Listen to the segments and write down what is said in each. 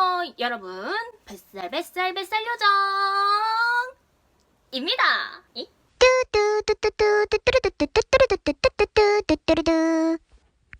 안녕하세요 여러분. 뱃살 뱃살 뱃살 요정입니다.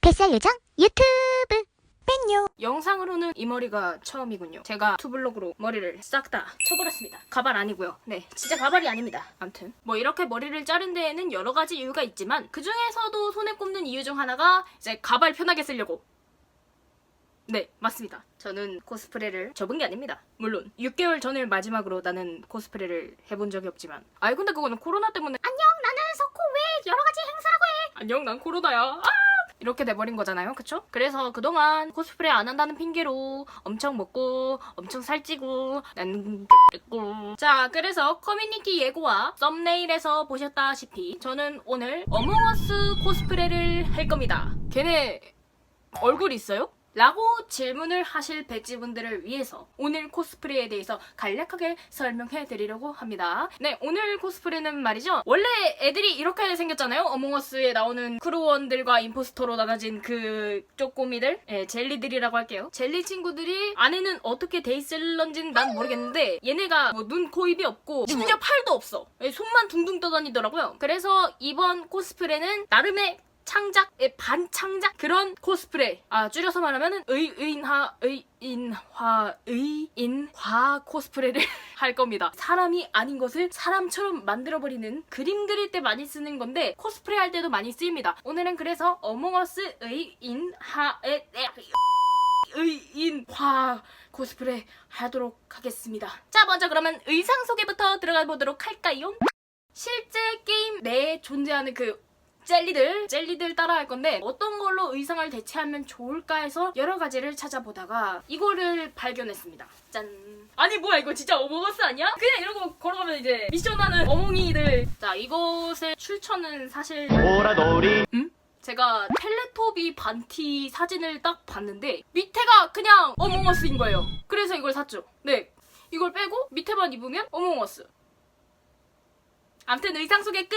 뱃살 요정 유튜브 뺀요 영상으로는 이 머리가 처음이군요 제가 투블럭으로 머리를 싹 다 쳐버렸습니다 가발 아니고요 네 진짜 가발이 아닙니다 암튼 뭐 이렇게 머리를 자른 데에는 여러 가지 이유가 있지만 그 중에서도 손에 꼽는 이유 중 하나가 이제 가발 편하게 쓰려고 네, 맞습니다. 저는 코스프레를 접은 게 아닙니다. 물론 6개월 전을 마지막으로 나는 코스프레를 해본 적이 없지만 아이 근데 그거는 코로나 때문에 안녕 나는 석호 왜 여러 가지 행사라고 해 안녕 난 코로나야 아! 이렇게 돼버린 거잖아요 그쵸? 그래서 그동안 코스프레 안 한다는 핑계로 엄청 먹고 엄청 살찌고 난 X고 자 그래서 커뮤니티 예고와 썸네일에서 보셨다시피 저는 오늘 어몽어스 코스프레를 할 겁니다 걔네 얼굴 있어요? 라고 질문을 하실 백지분들을 위해서 오늘 코스프레에 대해서 간략하게 설명해 드리려고 합니다. 네, 오늘 코스프레는 말이죠. 원래 애들이 이렇게 생겼잖아요. 어몽어스에 나오는 크루원들과 임포스터로 나눠진 그 쪼꼬미들, 예, 젤리들이라고 할게요. 젤리 친구들이 안에는 어떻게 돼 있을런지는 난 모르겠는데 얘네가 뭐 눈, 코, 입이 없고 심지어 팔도 없어. 예, 손만 둥둥 떠다니더라고요. 그래서 이번 코스프레는 나름의 창작의 반창작 그런 코스프레. 아 줄여서 말하면은 의인하 의인화 의인화 코스프레를 할 겁니다. 사람이 아닌 것을 사람처럼 만들어버리는 그림 그릴 때 많이 쓰는 건데 코스프레 할 때도 많이 쓰입니다. 오늘은 그래서 어몽어스 의인하에 의인화 코스프레 하도록 하겠습니다. 자 먼저 그러면 의상 소개부터 들어가 보도록 할까요? 실제 게임 내에 존재하는 그 젤리들, 젤리들 따라 할 건데 어떤 걸로 의상을 대체하면 좋을까 해서 여러 가지를 찾아보다가 이거를 발견했습니다. 짠. 아니 뭐야 이거 진짜 어몽어스 아니야? 그냥 이러고 걸어가면 이제 미션하는 어몽이들. 자 이것의 출처는 사실 오라돌이 제가 텔레토비 반티 사진을 딱 봤는데 밑에가 그냥 어몽어스인 거예요. 그래서 이걸 샀죠. 네. 이걸 빼고 밑에만 입으면 어몽어스. 암튼 의상 소개 끝!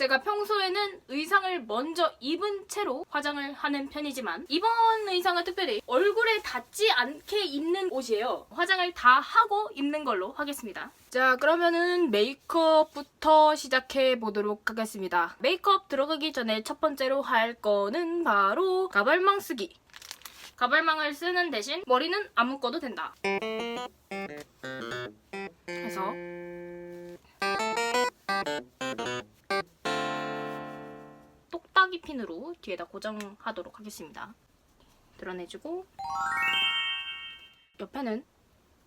제가 평소에는 의상을 먼저 입은 채로 화장을 하는 편이지만 이번 의상은 특별히 얼굴에 닿지 않게 입는 옷이에요. 화장을 다 하고 입는 걸로 하겠습니다. 자 그러면은 메이크업부터 시작해 보도록 하겠습니다. 메이크업 들어가기 전에 첫 번째로 할 거는 바로 가발망 쓰기. 가발망을 쓰는 대신 머리는 안 묶어도 된다. 해서 똑딱이 핀으로 뒤에다 고정하도록 하겠습니다. 드러내주고 옆에는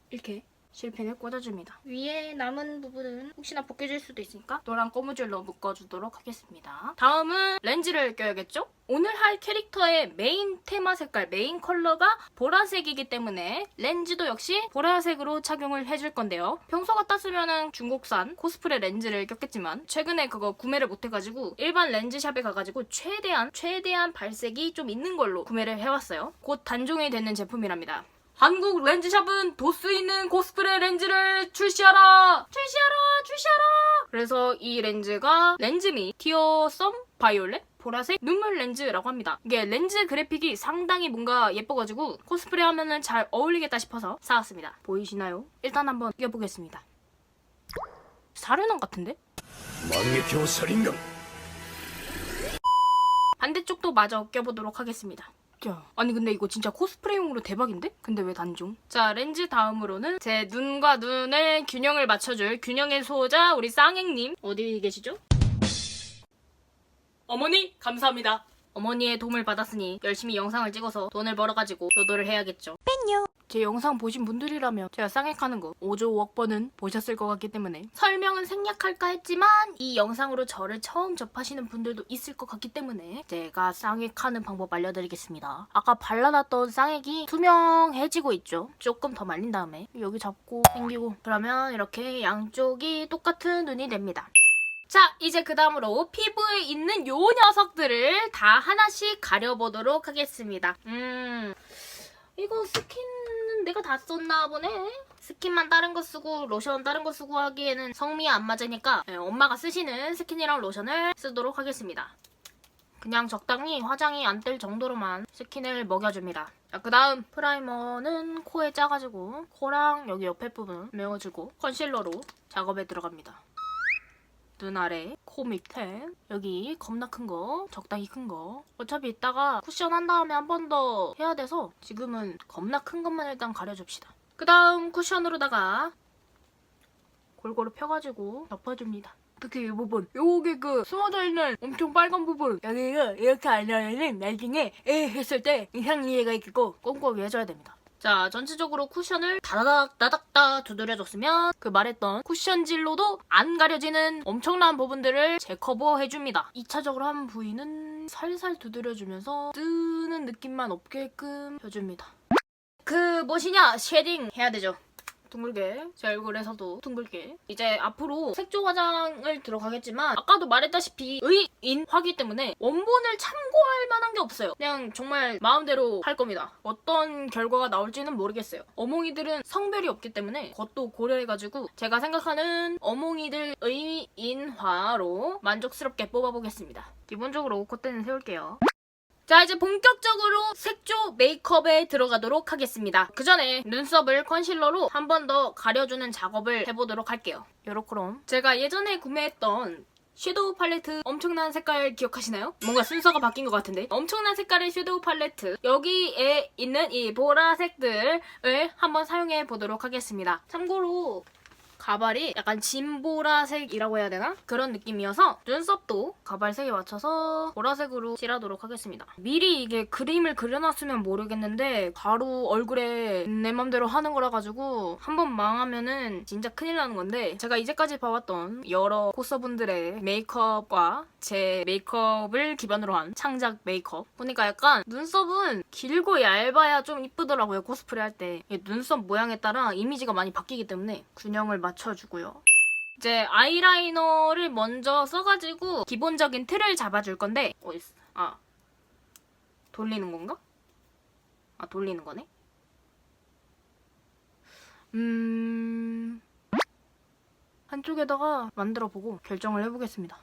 이렇게 실핀을 꽂아줍니다. 위에 남은 부분은 혹시나 벗겨질 수도 있으니까 노란 고무줄로 묶어주도록 하겠습니다. 다음은 렌즈를 껴야겠죠? 오늘 할 캐릭터의 메인 테마 색깔, 메인 컬러가 보라색이기 때문에 렌즈도 역시 보라색으로 착용을 해줄 건데요. 평소 같았으면 중국산 코스프레 렌즈를 꼈겠지만 최근에 그거 구매를 못해가지고 일반 렌즈샵에 가가지고 최대한 최대한 발색이 좀 있는 걸로 구매를 해왔어요. 곧 단종이 되는 제품이랍니다. 한국 렌즈샵은 도수 있는 코스프레 렌즈를 출시하라! 출시하라! 출시하라! 그래서 이 렌즈가 렌즈미 티어 썸 바이올렛? 보라색 눈물 렌즈라고 합니다. 이게 렌즈 그래픽이 상당히 뭔가 예뻐가지고 코스프레 하면은 잘 어울리겠다 싶어서 사왔습니다. 보이시나요? 일단 한번 껴보겠습니다. 사륜왕 같은데? 반대쪽도 마저 껴보도록 하겠습니다. 야, 아니 근데 이거 진짜 코스프레용으로 대박인데? 근데 왜 단종? 자 렌즈 다음으로는 제 눈과 눈의 균형을 맞춰줄 균형의 소자 우리 쌍행님 어디 계시죠? 어머니 감사합니다. 어머니의 도움을 받았으니 열심히 영상을 찍어서 돈을 벌어가지고 효도를 해야겠죠. 뺀요. 제 영상 보신 분들이라면 제가 쌍액하는 거 5조 5억 번은 보셨을 것 같기 때문에 설명은 생략할까 했지만 이 영상으로 저를 처음 접하시는 분들도 있을 것 같기 때문에 제가 쌍액하는 방법 알려드리겠습니다. 아까 발라놨던 쌍액이 투명해지고 있죠. 조금 더 말린 다음에 여기 잡고 당기고 그러면 이렇게 양쪽이 똑같은 눈이 됩니다. 자, 이제 그 다음으로 피부에 있는 요 녀석들을 다 하나씩 가려보도록 하겠습니다. 음, 이거 스킨은 내가 다 썼나 보네? 스킨만 다른 거 쓰고 로션 다른 거 쓰고 하기에는 성미에 안 맞으니까 예, 엄마가 쓰시는 스킨이랑 로션을 쓰도록 하겠습니다. 그냥 적당히 화장이 안 뜰 정도로만 스킨을 먹여줍니다. 자, 그 다음 프라이머는 코에 짜가지고 코랑 여기 옆에 부분 메워주고 컨실러로 작업에 들어갑니다. 눈 아래, 코 밑에, 여기 겁나 큰 거, 적당히 큰 거. 어차피 이따가 쿠션 한 다음에 한 번 더 해야 돼서 지금은 겁나 큰 것만 일단 가려줍시다. 그 다음 쿠션으로다가 골고루 펴가지고 덮어줍니다. 특히 이 부분, 요게 그 숨어져 있는 엄청 빨간 부분, 여기가 이렇게 안 나면은 나중에 에 했을 때 이상 이해가 있고 꼼꼼히 해줘야 됩니다. 자, 전체적으로 쿠션을 다다닥 다닥다 두드려줬으면 그 말했던 쿠션질로도 안 가려지는 엄청난 부분들을 재커버해줍니다. 2차적으로 한 부위는 살살 두드려주면서 뜨는 느낌만 없게끔 해줍니다. 그 무엇이냐? 쉐딩 해야 되죠. 둥글게 제 얼굴에서도 둥글게. 이제 앞으로 색조 화장을 들어가겠지만 아까도 말했다시피 의인화기 때문에 원본을 참고할 만한 게 없어요. 그냥 정말 마음대로 할 겁니다. 어떤 결과가 나올지는 모르겠어요. 어몽이들은 성별이 없기 때문에 그것도 고려해가지고 제가 생각하는 어몽이들 의인화로 만족스럽게 뽑아보겠습니다. 기본적으로 콧대는 세울게요 자 이제 본격적으로 색조 메이크업에 들어가도록 하겠습니다. 그 전에 눈썹을 컨실러로 한 번 더 가려주는 작업을 해보도록 할게요. 요렇게롬 제가 예전에 구매했던 섀도우 팔레트 엄청난 색깔 기억하시나요? 뭔가 순서가 바뀐 것 같은데 엄청난 색깔의 섀도우 팔레트 여기에 있는 이 보라색들을 한번 사용해 보도록 하겠습니다. 참고로 가발이 약간 진보라색이라고 해야 되나? 그런 느낌이어서 눈썹도 가발 색에 맞춰서 보라색으로 칠하도록 하겠습니다. 미리 이게 그림을 그려놨으면 모르겠는데 바로 얼굴에 내 맘대로 하는 거라 가지고 한 번 망하면은 진짜 큰일 나는 건데 제가 이제까지 봐왔던 여러 코스분들의 메이크업과 제 메이크업을 기반으로 한 창작 메이크업 보니까 약간 눈썹은 길고 얇아야 좀 이쁘더라고요 코스프레 할 때 눈썹 모양에 따라 이미지가 많이 바뀌기 때문에 균형을 맞 춰주고요 이제 아이라이너를 먼저 써가지고 기본적인 틀을 잡아줄 건데 어디 있어? 아 돌리는 건가? 아 돌리는 거네 음 한쪽에다가 만들어 보고 결정을 해보겠습니다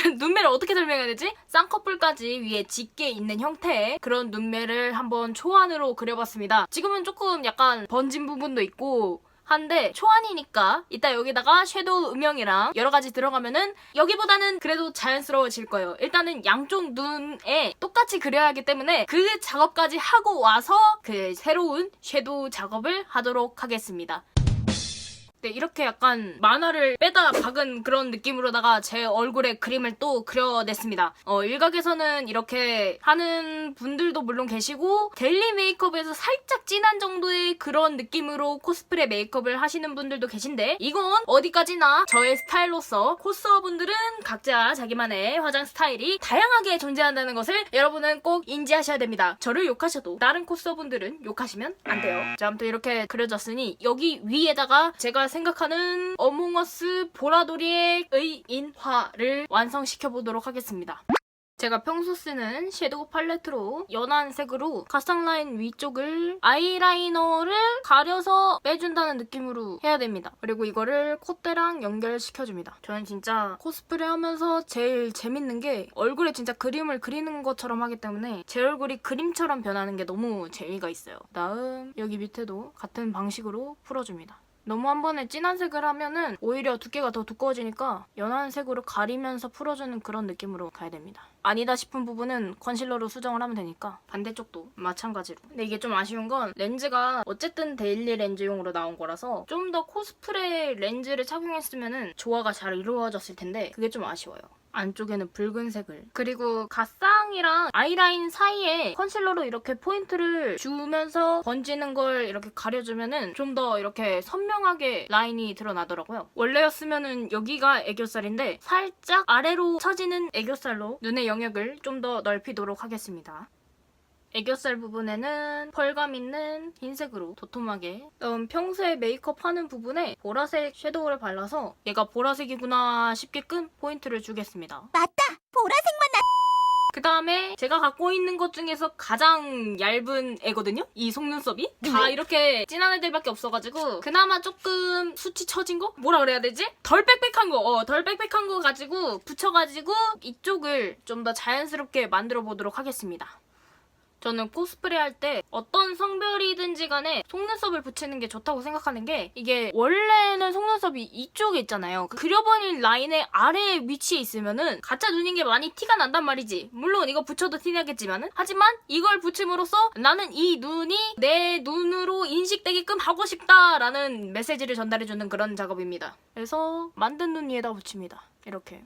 눈매를 어떻게 설명해야 되지? 쌍꺼풀까지 위에 짙게 있는 형태의 그런 눈매를 한번 초안으로 그려봤습니다. 지금은 조금 약간 번진 부분도 있고 한데 초안이니까 이따 여기다가 섀도우 음영이랑 여러 가지 들어가면은 여기보다는 그래도 자연스러워질 거예요. 일단은 양쪽 눈에 똑같이 그려야 하기 때문에 그 작업까지 하고 와서 그 새로운 섀도우 작업을 하도록 하겠습니다. 네, 이렇게 약간 만화를 빼다 박은 그런 느낌으로다가 제 얼굴에 그림을 또 그려냈습니다. 어, 일각에서는 이렇게 하는 분들도 물론 계시고 데일리 메이크업에서 살짝 진한 정도의 그런 느낌으로 코스프레 메이크업을 하시는 분들도 계신데 이건 어디까지나 저의 스타일로서 코스어분들은 각자 자기만의 화장 스타일이 다양하게 존재한다는 것을 여러분은 꼭 인지하셔야 됩니다. 저를 욕하셔도 다른 코스어분들은 욕하시면 안 돼요. 자, 아무튼 이렇게 그려졌으니 여기 위에다가 제가 생각하는 어몽어스 보라돌이의 의인화를 완성시켜 보도록 하겠습니다. 제가 평소 쓰는 섀도우 팔레트로 연한 색으로 가상 라인 위쪽을 아이라이너를 가려서 빼준다는 느낌으로 해야 됩니다. 그리고 이거를 콧대랑 연결시켜줍니다. 저는 진짜 코스프레 하면서 제일 재밌는 게 얼굴에 진짜 그림을 그리는 것처럼 하기 때문에 제 얼굴이 그림처럼 변하는 게 너무 재미가 있어요. 다음 여기 밑에도 같은 방식으로 풀어줍니다. 너무 한 번에 진한 색을 하면은 오히려 두께가 더 두꺼워지니까 연한 색으로 가리면서 풀어주는 그런 느낌으로 가야 됩니다. 아니다 싶은 부분은 컨실러로 수정을 하면 되니까 반대쪽도 마찬가지로. 근데 이게 좀 아쉬운 건 렌즈가 어쨌든 데일리 렌즈용으로 나온 거라서 좀 더 코스프레 렌즈를 착용했으면은 조화가 잘 이루어졌을 텐데 그게 좀 아쉬워요. 안쪽에는 붉은색을 그리고 가쌍이랑 아이라인 사이에 컨실러로 이렇게 포인트를 주면서 번지는 걸 이렇게 가려주면은 좀 더 이렇게 선명하게 라인이 드러나더라고요 원래였으면은 여기가 애교살인데 살짝 아래로 처지는 애교살로 눈의 영역을 좀 더 넓히도록 하겠습니다 애교살 부분에는 펄감 있는 흰색으로 도톰하게 음, 평소에 메이크업 하는 부분에 보라색 섀도우를 발라서 얘가 보라색이구나 싶게끔 포인트를 주겠습니다. 맞다! 보라색만 나... 그 다음에 제가 갖고 있는 것 중에서 가장 얇은 애거든요? 이 속눈썹이? 다 네. 이렇게 진한 애들밖에 없어가지고 그나마 조금 수치 처진 거? 뭐라 그래야 되지? 덜 빽빽한 거! 어, 덜 빽빽한 거 가지고 붙여가지고 이쪽을 좀 더 자연스럽게 만들어 보도록 하겠습니다. 저는 코스프레 할 때 어떤 성별이든지 간에 속눈썹을 붙이는 게 좋다고 생각하는 게 이게 원래는 속눈썹이 이쪽에 있잖아요. 그 그려버린 라인의 아래 위치에 있으면은 가짜 눈인 게 많이 티가 난단 말이지. 물론 이거 붙여도 티나겠지만은 하지만 이걸 붙임으로써 나는 이 눈이 내 눈으로 인식되게끔 하고 싶다라는 메시지를 전달해주는 그런 작업입니다. 그래서 만든 눈 위에다 붙입니다. 이렇게.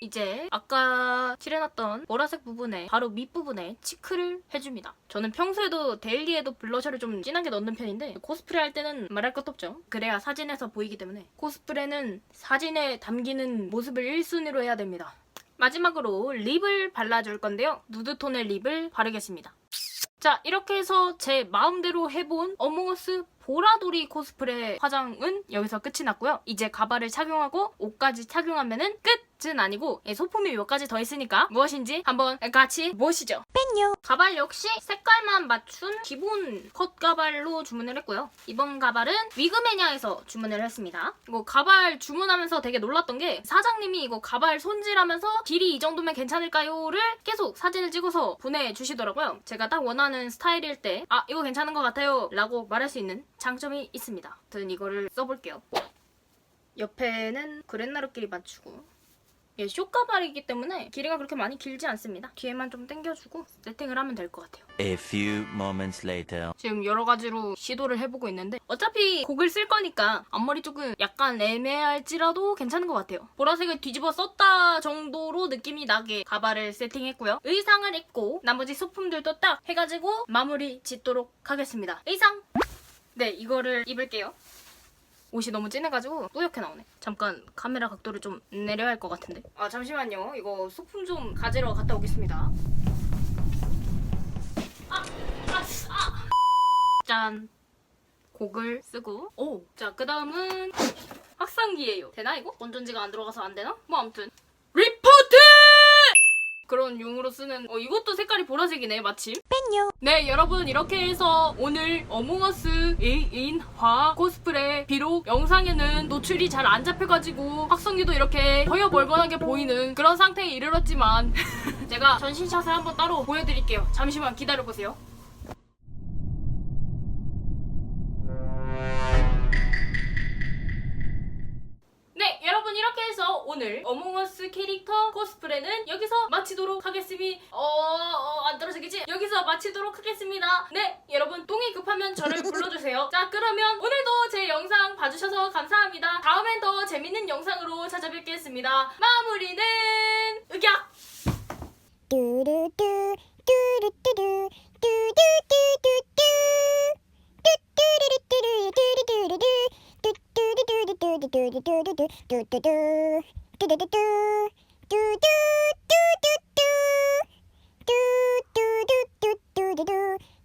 이제 아까 칠해놨던 보라색 부분에 바로 밑부분에 치크를 해줍니다. 저는 평소에도 데일리에도 블러셔를 좀 진하게 넣는 편인데 코스프레 할 때는 말할 것도 없죠. 그래야 사진에서 보이기 때문에 코스프레는 사진에 담기는 모습을 1순위로 해야 됩니다. 마지막으로 립을 발라줄 건데요. 누드톤의 립을 바르겠습니다. 자 이렇게 해서 제 마음대로 해본 어몽어스 보라돌이 코스프레 화장은 여기서 끝이 났고요. 이제 가발을 착용하고 옷까지 착용하면은 끝은 아니고 예, 소품이 몇 가지 더 있으니까 무엇인지 한번 같이 보시죠. 팬요. 가발 역시 색깔만 맞춘 기본 컷 가발로 주문을 했고요. 이번 가발은 위그메냐에서 주문을 했습니다. 이거 가발 주문하면서 되게 놀랐던 게 사장님이 이거 가발 손질하면서 길이 이 정도면 괜찮을까요?를 계속 사진을 찍어서 보내주시더라고요. 제가 딱 원하는 스타일일 때 아 이거 괜찮은 것 같아요 라고 말할 수 있는 장점이 있습니다. 저는 이거를 써볼게요. 옆에는 그랜나루끼리 맞추고 얘 쇼카발이기 때문에 길이가 그렇게 많이 길지 않습니다. 뒤에만 좀 당겨주고 세팅을 하면 될 것 같아요. A few moments later. 지금 여러 가지로 시도를 해보고 있는데 어차피 곡을 쓸 거니까 앞머리 쪽은 약간 애매할지라도 괜찮은 것 같아요. 보라색을 뒤집어 썼다 정도로 느낌이 나게 가발을 세팅했고요. 의상을 입고 나머지 소품들도 딱 해가지고 마무리 짓도록 하겠습니다. 의상! 네, 이거를 입을게요. 옷이 너무 진해가지고 뿌옇게 나오네. 잠깐 카메라 각도를 좀 내려야 할 것 같은데. 아, 잠시만요. 이거 소품 좀 가지러 갔다 오겠습니다. 아, 아, 아. 짠. 곡을 쓰고 오! 자, 그 다음은 확산기예요. 되나 이거? 건전지가 안 들어가서 안 되나? 뭐 아무튼 리포트! 그런 용으로 쓰는 어 이것도 색깔이 보라색이네 마침 안녕. 네 여러분 이렇게 해서 오늘 어몽어스 예인화 코스프레 비록 영상에는 노출이 잘 안 잡혀가지고 확성기도 이렇게 허여멀건하게 보이는 그런 상태에 이르렀지만 제가 전신샷을 한번 따로 보여드릴게요. 잠시만 기다려보세요. 오늘 어몽어스 캐릭터 코스프레는 여기서 마치도록 하겠습니다. 어, 어, 안 떨어지겠지? 여기서 마치도록 하겠습니다. 네, 여러분, 똥이 급하면 저를 불러주세요. 자, 그러면 오늘도 제 영상 봐주셔서 감사합니다. 다음엔 더 재밌는 영상으로 찾아뵙겠습니다. 마무리는, 으갸! 뚜루뚜, 뚜루뚜루, 뚜루뚜뚜뚜, 뚜뚜루뚜루, 뚜루뚜루뚜, 뚜뚜루뚜루뚜, 뚜뚜루뚜루, 뚜뚜루. トゥトゥトゥトゥ。トゥトゥトゥトゥトゥ。ゥゥゥゥゥ。